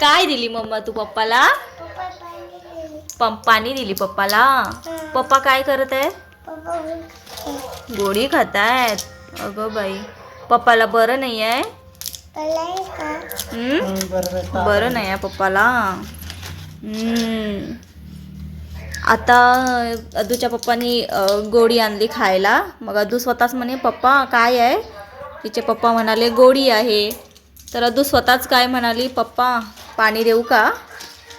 काय दिली मम्मा तू पप्पाला? पप्पानी दिली पप्पाला. पप्पा काय करत आहे गोळी आहेत. अगं बाई पप्पाला बरं नाही आहे? बरं नाही आहे पप्पाला. आता अदूच्या पप्पानी गोडी आणली खायला. मग अदू स्वतःच म्हणे पप्पा काय आहे? तिचे पप्पा म्हणाले गोडी आहे. तर अदू स्वतःच काय म्हणाली पप्पा पाणी देऊ का?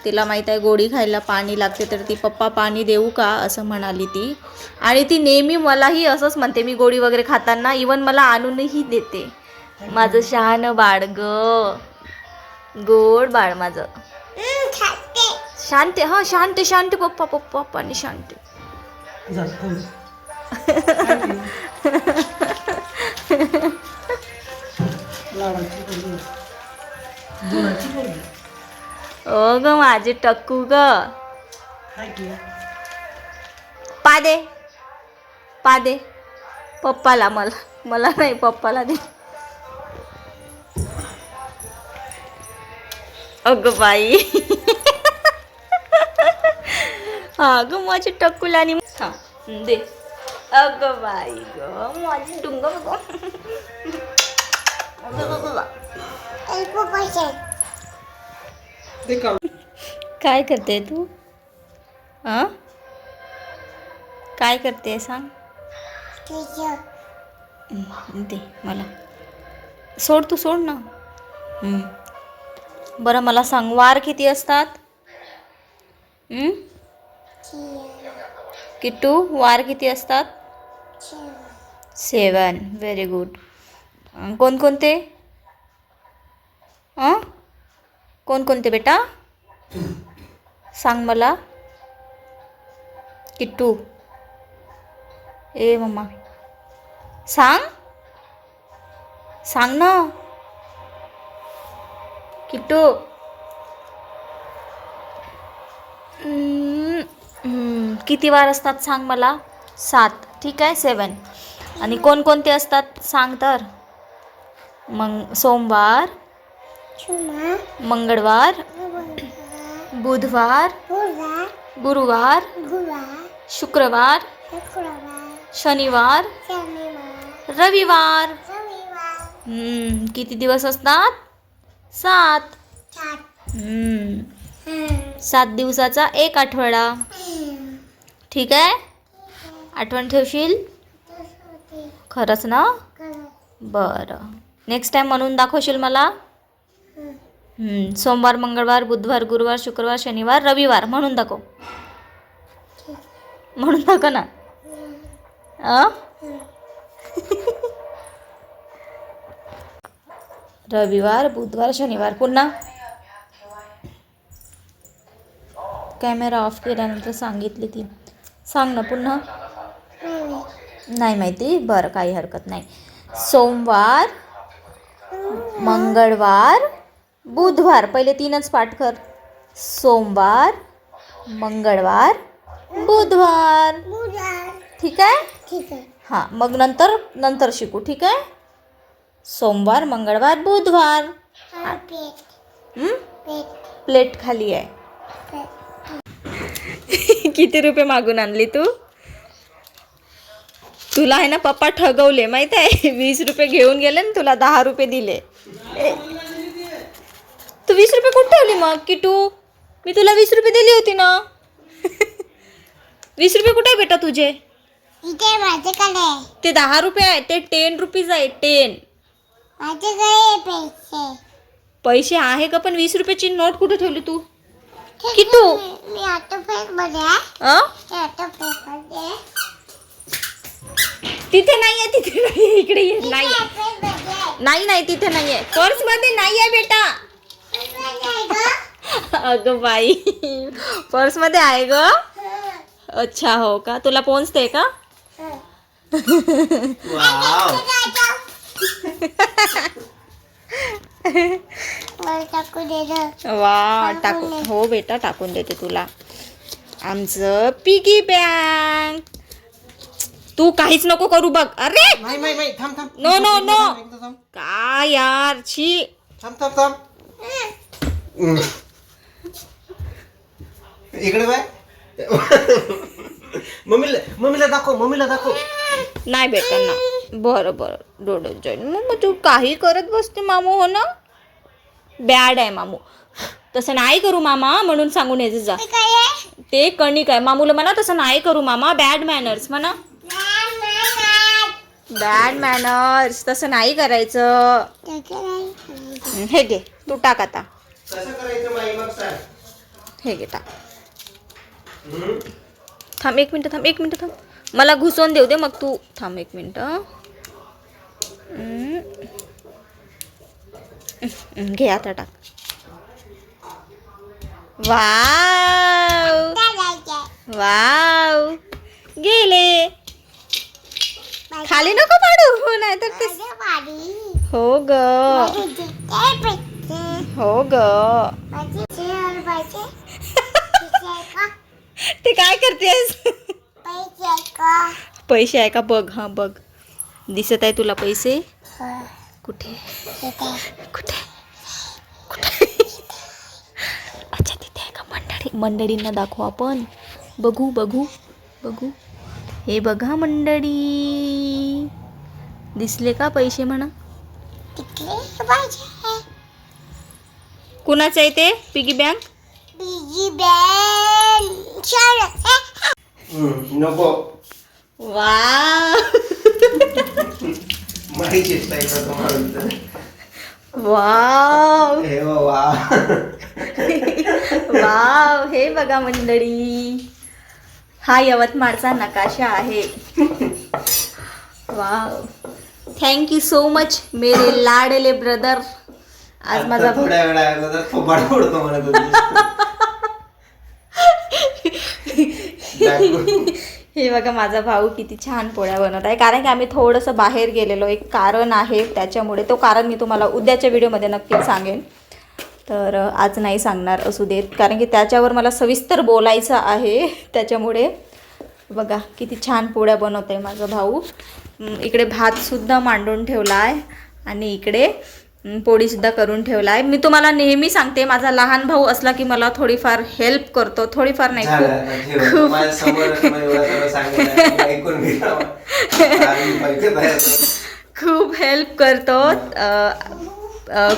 तिला माहीत आहे गोडी खायला पाणी लागते तर ती पप्पा पाणी देऊ का? असं म्हणाली ती. आणि ती नेहमी मलाही असंच म्हणते मी गोडी वगैरे खाताना इवन मला आणूनही देते. माझं शहाणं बाळ ग. गोड बाळ माझं. शांत. हा शांत शांत पप्पा पप्पा पप्पानी शांत. ओ ग माझे टक्कू ग. पादे पादे पप्पाला मला. मला नाही पप्पाला दे. अग बाई. हा ग माझे टक्कूला आणि हा दे. अग बाई ग माझी डुंग काय करते तू? हा काय करते सांग. हम्म, दे मला. सोड तू सोड ना. हम्म. बरं मला सांग वार किती असतात? हम्म? किट्टू वार किती असतात? सेवन. व्हेरी गुड कोणकोणते? हां कोणकोणते बेटा? सांग मला. किट्टू. ए मम्मा. सांग. सांग ना. किट्टू. किती वार असतात सांग मला? सात. ठीक आहे सेवन आणि कोणकोणते असतात? सांग तर. मग सोमवार मंगळवार बुधवार गुरुवार शुक्रवार शनिवार रविवार. किती दिवस असतात? सात. सात. दिवसाचा एक आठवडा. ठीक आहे? आठवण ठेवशील? खरंच ना? बरं. नेक्स्ट टाइम म्हणून दाखवशील मला? सोमवार मंगळवार बुधवार गुरुवार शुक्रवार शनिवार रविवार म्हणून दाखव. म्हणून दाखव ना. अ? रविवार बुधवार शनिवार. पुन्हा. कॅमेरा ऑफ केल्यानंतर सांगितली ती. सांग ना पुन्हा. नाही माहिती. बरं काही हरकत नाही. सोमवार मंगळवार बुधवार पहिले तीनच पाठ कर. सोमवार मंगळवार बुधवार. ठीक आहे? ठीक आहे. हां मग नंतर नंतर शिकू ठीक आहे? सोमवार मंगळवार बुधवार. हा हं? प्लेट. खाली आहे. किती रुपये मागून आणली तू? तुला आहे ना पप्पा ठगवले माहीत आहे? वीस रुपये घेऊन गेले ना तुला दहा रुपये दिले. तू वीस रुपये कुठे ठेवली मग किटू मी तुला वीस रुपये दिली होती ना वीस रुपये कुठे आहे बेटा तुझे इथे माझ्याकडे आहे. ते दहा रुपये आहे ते टेन रुपीज आहे टेन माझ्याकडे आहे पैसे पैसे आहे का पण वीस रुपयाची नोट कुठे ठेवली तू. आहे, मी- ऑटो पेटमध्ये आहे अ ऑटो पेटमध्ये आहे. तिथे तिथे नाहीये इकडे ये नाही आहे. नाही नाही तिथे नाहीये पर्समध्ये बेटा मध्ये आहे गं. अगं बाई. पर्समध्ये आहे ग? अच्छा हो का? तुला पोहोचते का. वा टाकून हो बेटा टाकून देते तुला. आमचं पिगी बँक तू काहीच नको करू बघ. अरे! नाही नाही नाही थांब थांब. नो नो नो काय यार छी थांब थांब थांब. इकडे बाय मम्मीला मम्मीला दाखव मम्मीला दाखव. नाही बेटा ना बरं बरं. डोळे जाईल मग तू काही करत बसते मामू हो ना? बॅड आहे मामू. तसं नाही करू मामा म्हणून सांगून यायचं जा. ते कणिक आहे. मामूला म्हणा तसं नाही करू मामा. बॅड मॅनर्स म्हणा. बॅड मॅनर्स तसं नाही करायचं. हं, घे. तू टाक आता. मग हे घे टाक? थांब एक मिनटं थांब एक मिनटं थांब मला घुसवून देऊ दे मग तू थांब एक मिनटं हं. हं, घे आता टाक वाव? वाव गेले खाली नको पाडू नाहीतर ते माझ्या वाडी. हो ग. हो ग माझे शेअर पैसे. पैसे आहे का? ते काय करतेस? पैसे आहे का? पैसे आहे का? बघ हा बघ. दिसत आहे तुला पैसे? कुठे. कुठे? कुठे? अच्छा तिथे आहे का? मंडळी मंडळींना दाखवू आपण. बघू बघू बघू. हे बघा मंडळी. दिसले का पैसे म्हणा. कुणाचं आहे ते? Piggy bank? आहे. हम्म, नको वा माहिती वाव हे वा वाव हे बघा मंडळी हा यवतमाळचा नकाशा आहे वाव थँक्यू सो मच मेरे लाडले ब्रदर आज माझा थोड्या वेळा अगोदर थोबाड पडतो मला दाखव. हे बघा माझा भाऊ किती छान पोळ्या बनवत आहे. कारण की आम्ही थोडंसं बाहेर गेलेलो. एक कारण आहे त्याच्यामुळे. तो कारण मी तुम्हाला उद्याच्या व्हिडिओमध्ये नक्कीच सांगेन. तर आज नाही सांगणार असू देत. कारण की त्याच्यावर मला सविस्तर बोलायचं आहे. त्याच्यामुळे बघा किती छान पोळ्या बनवत आहे माझा भाऊ. इकडे भातसुद्धा मांडून ठेवला आहे आणि इकडे पोळीसुद्धा करून ठेवला आहे. मी तुम्हाला नेहमी सांगते माझा लहान भाऊ असला की मला थोडीफार हेल्प करतो. थोडीफार नाही खूप. खूप हेल्प करतो.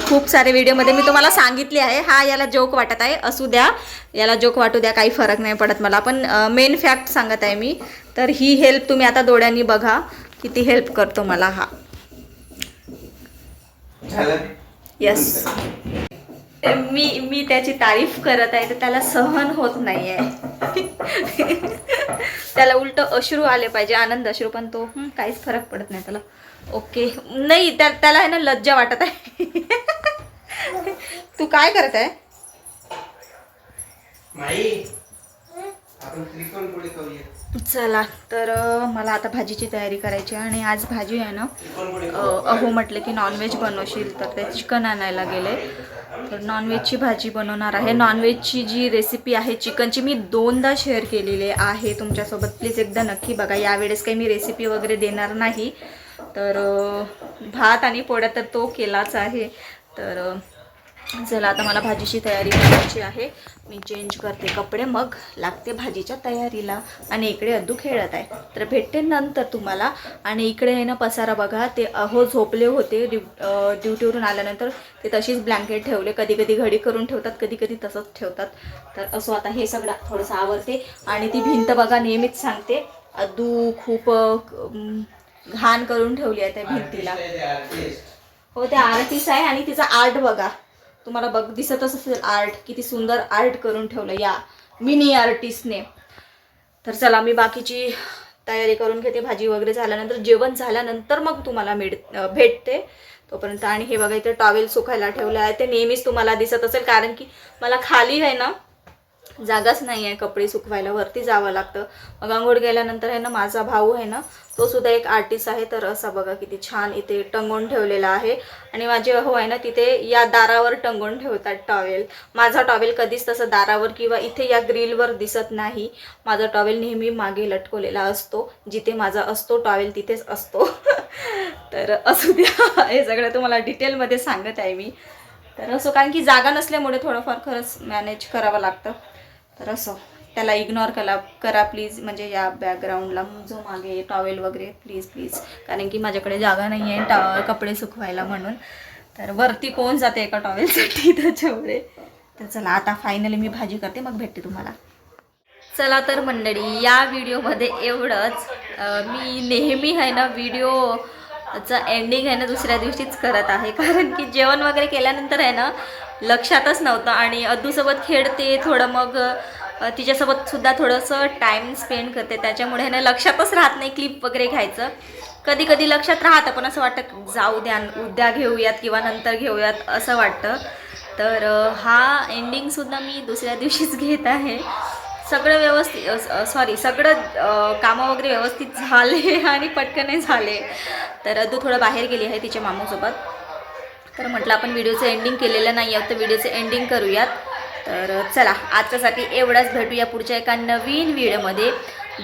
खूप सारे व्हिडिओमध्ये मी तुम्हाला सांगितले आहे. हा याला जोक वाटत आहे. असू द्या. याला जोक वाटू द्या काही फरक नाही पडत मला. पण मेन फॅक्ट सांगत आहे मी. तर ही हेल्प तुम्ही आता डोळ्यांनी बघा किती हेल्प करतो मला हा. झालं? येस मी मी त्याची तारीफ करत आहे तर त्याला सहन होत नाही आहे त्याला उलट अश्रू आले पाहिजे आनंद अश्रू पण तो "हं, काहीच फरक पडत नाही त्याला. ओके नाही त्या त्याला आहे ना लज्जा वाटत आहे. तू काय करत आहे? चला तर मला आता भाजीची तयारी करायची आहे आणि आज भाजी आहे ना अहो म्हटलं की नॉनव्हेज बनवशील तर ते चिकन आणायला गेले. तर नॉनव्हेजची भाजी बनवणार आहे. नॉनव्हेजची जी रेसिपी आहे चिकनची मी दोनदा शेअर केलेली आहे तुमच्यासोबत. प्लीज एकदा नक्की बघा. यावेळेस काही मी रेसिपी वगैरे देणार नाही. तर भात आणि पोळ्या तर तो केलाच आहे. तर चला आता मला भाजीची तयारी करायची आहे. मी चेंज करते कपडे मग लागते भाजीच्या तयारीला. आणि इकडे अद्दू खेळत आहे. तर भेटते नंतर तुम्हाला. आणि इकडे आहे ना पसारा बघा ते अहो झोपले होते ड्यू ड्युटीवरून आल्यानंतर. ते तशीच ब्लँकेट ठेवले. कधी कधी घडी करून ठेवतात कधी कधी तसंच ठेवतात. तर असं आता हे सगळं थोडंसं आवडते आणि ती भिंत बघा नेहमीच सांगते. अद्दू खूप घाण करून ठेवली आहे त्या भिंतीला. हो ते आर्टिस्ट आहे आणि तिचा आर्ट बघा. तुम्हाला बघ दिसतच असेल आर्ट किती सुंदर आर्ट करून ठेवलं या मिनी आर्टिस्टने तर चला मी बाकीची तयारी करून घेते भाजी वगैरे झाल्यानंतर जेवण झाल्यानंतर मग तुम्हाला मिळ भेटते. तोपर्यंत आणि हे बघा इथे टॉवेल सुकायला ठेवलं आहे. ते नेहमीच तुम्हाला दिसत असेल कारण की मला खाली आहे ना जागाच नाही आहे कपडे सुकवायला वरती जावं लागतं. मग आंघोळ गेल्यानंतर आहे ना माझा भाऊ आहे ना तो सुद्धा एक आर्टिस्ट आहे. तर असा बघा किती छान इथे टंगून ठेवलेला आहे. आणि माझे हो आहे ना तिथे या दारावर टंगून ठेवतात टॉवेल माझा टॉवेल कधीच तसं दारावर किंवा इथे या ग्रिलवर दिसत नाही. माझा टॉवेल नेहमी मागे लटकवलेला असतो. जिथे माझा असतो टॉवेल तिथेच असतो. तर असू द्या हे सगळं तुम्हाला डिटेलमध्ये सांगत आहे मी. तर असं कारण की जागा नसल्यामुळे थोडंफार खरंच मॅनेज करावं लागतं. तर असं. त्याला इग्नोर करा करा प्लीज म्हणजे या बॅकग्राऊंडला जो मागे टॉवेल वगैरे प्लीज प्लीज कारण की माझ्याकडे जागा नाही आहे टॉ कपडे सुकवायला म्हणून. तर वरती कोण जाते एका टॉवेलसाठी त्याच्यामुळे. तर चला आता फायनली मी भाजी करते मग भेटते तुम्हाला. चला तर मंडळी या व्हिडिओमध्ये एवढंच. मी नेहमी आहे ना व्हिडिओचा एंडिंग आहे ना दुसऱ्या दिवशीच करत आहे. कारण की जेवण वगैरे केल्यानंतर आहे ना लक्षातच नव्हतं. आणि अद्दूसोबत खेळते थोडं मग तिच्यासोबत सुद्धा थोडंसं टाईम स्पेंड करते. त्याच्यामुळे आहे ना लक्षातच राहत नाही क्लिप वगैरे घ्यायचं. कधी कधी लक्षात राहतं पण असं वाटतं जाऊ द्या उद्या घेऊयात किंवा नंतर घेऊयात असं वाटतं. तर हा एंडिंगसुद्धा मी दुसऱ्या दिवशीच घेत आहे. सगळं व्यवस्थित सॉरी सगळं कामं वगैरे व्यवस्थित झाले आणि पटकनही झाले. तर अदू थोडं बाहेर गेली आहे तिच्या मामूसोबत. तर म्हटलं आपण व्हिडिओचं एंडिंग केलेलं नाही आहोत तर व्हिडिओचं एंडिंग करूयात. तर चला आजच्यासाठी एवढाच. भेटूया पुढच्या एका नवीन व्हिडिओमध्ये.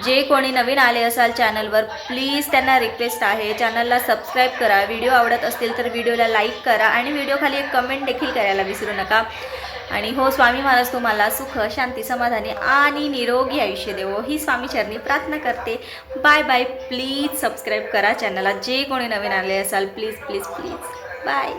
जे कोणी नवीन आले असाल चॅनलवर प्लीज त्यांना रिक्वेस्ट आहे. चॅनलला सबस्क्राईब करा. व्हिडिओ आवडत असतील तर व्हिडिओला लाईक करा आणि व्हिडिओखाली एक कमेंट देखील करायला विसरू नका. आणि हो स्वामी महाराज तुम्हाला सुख शांती समाधानी आणि निरोगी आयुष्य देवो. ही स्वामी चरणी प्रार्थना करते. बाय बाय प्लीज सबस्क्राईब करा चॅनलला. जे कोणी नवीन आले असाल प्लीज प्लीज प्लीज बाय